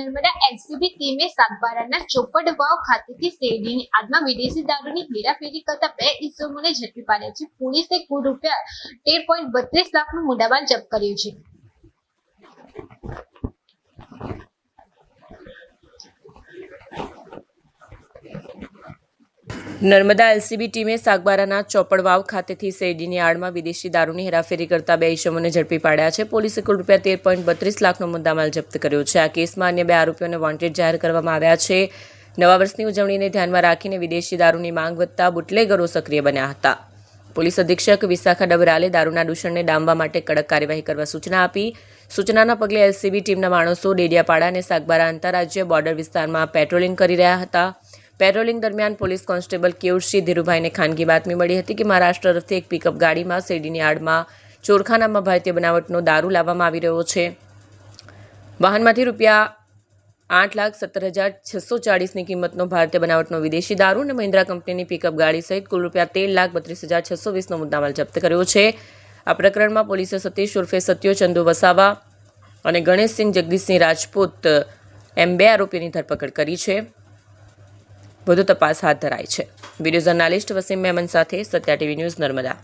Narmada LCB ટીમે સાગબારાના ચોપડ વાવ ખાતેથી શેરડીની આદમાં વિદેશી દારૂની હેરાફેરી કરતા બે ઇસમોને ઝડપી પાડ્યા છે. પોલીસે કુલ રૂપિયા તેર પોઈન્ટ બત્રીસ લાખનું મુદ્દામાલ જપ્ત કર્યું છે. નર્મદા એલસીબી ટીમે સાગબારાના ચોપડવાવ ખાતેથી શેરડીની આડમાં વિદેશી દારૂની હેરાફેરી કરતા બે ઇસમોને ઝડપી પાડ્યા છે. પોલીસે કુલ રૂપિયા તેર પોઈન્ટ બત્રીસ લાખનો મુદ્દામાલ જપ્ત કર્યો છે. આ કેસમાં અન્ય બે આરોપીઓને વોન્ટેડ જાહેર કરવામાં આવ્યા છે. નવા વર્ષની ઉજવણીને ધ્યાનમાં રાખીને વિદેશી દારૂની માંગ વધતા બુટલેગરો સક્રિય બન્યા હતા. પોલીસ અધિક્ષક વિશાખા ડબરાલે દારૂના દૂષણને ડામવા માટે કડક કાર્યવાહી કરવા સૂચના આપી. સૂચનાના પગલે એલસીબી ટીમના માણસો ડેડિયાપાડા અને સાગબારા આંતરરાજ્ય બોર્ડર વિસ્તારમાં પેટ્રોલિંગ કરી રહ્યા હતા. પેટ્રોલિંગ દરમિયાન પોલીસ કોન્સ્ટેબલ કેયુરસિંહ ધીરુભાઈને ખાનગી બાતમી મળી હતી કે મહારાષ્ટ્ર તરફથી એક પિકઅપ ગાડીમાં શેરડીની આડમાં ચોરખાનામાં ભારતીય બનાવટનો દારૂ લાવવામાં આવી રહ્યો છે. વાહનમાંથી રૂપિયા આઠ લાખ સત્તર હજાર છસો ચાળીસની કિંમતનો ભારતીય બનાવટનો વિદેશી દારૂ અને મહિન્દ્રા કંપનીની પિકઅપ ગાડી સહિત કુલ રૂપિયા તેર લાખ બત્રીસ હજાર છસો વીસનો મુદ્દામાલ જપ્ત કર્યો છે. આ પ્રકરણમાં પોલીસે સતીશ ઉર્ફે સત્યો ચંદુ વસાવા અને ગણેશસિંહ જગદીશસિંહ રાજપૂત એમ બે આરોપીની ધરપકડ કરી છે. વધુ તપાસ હાથ ધરાઈ છે. વીડિયો જર્નાલિસ્ટ વસીમ મેમન સાથે સત્યા ટીવી ન્યૂઝ નર્મદા.